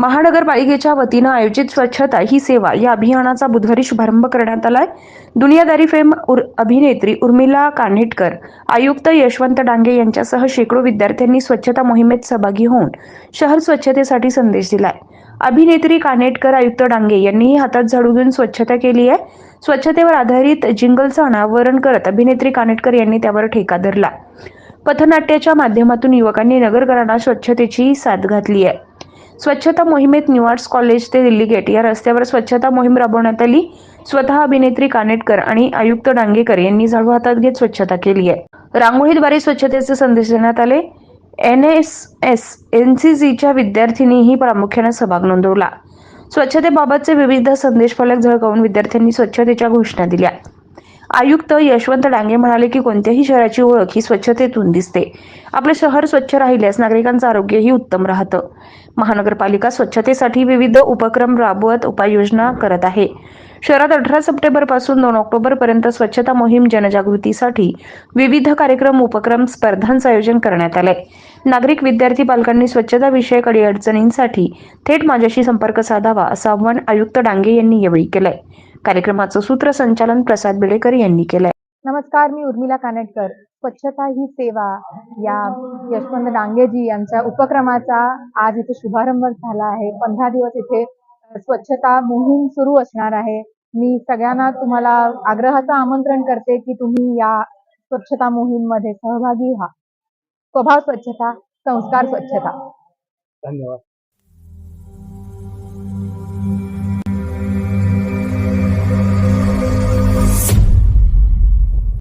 महानगरपालिकेच्या वतीनं आयोजित स्वच्छता ही सेवा या अभियानाचा बुधवारी शुभारंभ करण्यात आलाय. दुनियादारी फेम उर अभिनेत्री उर्मिला कान्हेटकर आयुक्त यशवंत डांगे यांच्यासह शेकडो विद्यार्थ्यांनी स्वच्छता मोहिमेत सहभागी होऊन शहर स्वच्छतेसाठी संदेश दिलाय. अभिनेत्री कानेटकर आयुक्त डांगे यांनीही हातात झाडू घेऊन स्वच्छता केली आहे. स्वच्छतेवर आधारित जिंगलचं अनावरण करत अभिनेत्री कानेटकर यांनी त्यावर ठेका धरला. पथनाट्याच्या माध्यमातून युवकांनी नगरकरांना स्वच्छतेची साथ घातली आहे. स्वच्छता मोहिमेत न्यू आर्ट्स कॉलेज ते दिल्ली गेट. या रस्त्यावर स्वच्छता मोहीम राबवण्यात आली. स्वतः अभिनेत्री कानेटकर आणि आयुक्त डांगेकर यांनी झाडू हातात घेत स्वच्छता केली आहे. रांगोळीद्वारे स्वच्छतेचे संदेश देण्यात आले. N S S N C सीच्या विद्यार्थिनीही प्रामुख्याने सहभाग नोंदवला. स्वच्छतेबाबतचे विविध संदेश फलक झळकावून विद्यार्थ्यांनी स्वच्छतेच्या घोषणा दिल्या. आयुक्त यशवंत डांगे म्हणाले की कोणत्याही शहराची ओळख ही स्वच्छतेतून दिसते. आपले शहर स्वच्छ राहिल्यास नागरिकांचं आरोग्यही उत्तम राहतं. महानगरपालिका स्वच्छतेसाठी विविध उपक्रम राबवत उपाययोजना करत आहे. शहरात अठरा सप्टेंबरपासून दोन ऑक्टोबर पर्यंत स्वच्छता मोहीम जनजागृतीसाठी विविध कार्यक्रम उपक्रम स्पर्धांचं आयोजन करण्यात आलंय. नागरिक विद्यार्थी पालकांनी स्वच्छता विषयक अडीअडचणींसाठी थेट माझ्याशी संपर्क साधावा असं आवाहन आयुक्त डांगे यांनी यावेळी केलंय. कार्यक्रमाचं सूत्रसंचालन प्रसाद बेडेकर यांनी केलंय. नमस्कार मी उर्मिला कानेटकर. स्वच्छता ही सेवा या यशवंत डांगेजी यांच्या उपक्रमाचा आज इथे शुभारंभ झाला आहे. पंधरा दिवस इथे स्वच्छता मोहीम सुरू असणार आहे. मी सगळ्यांना तुम्हाला आग्रहाचं आमंत्रण करते की तुम्ही या स्वच्छता मोहीममध्ये सहभागी व्हा. स्वभाव स्वच्छता संस्कार स्वच्छता. धन्यवाद.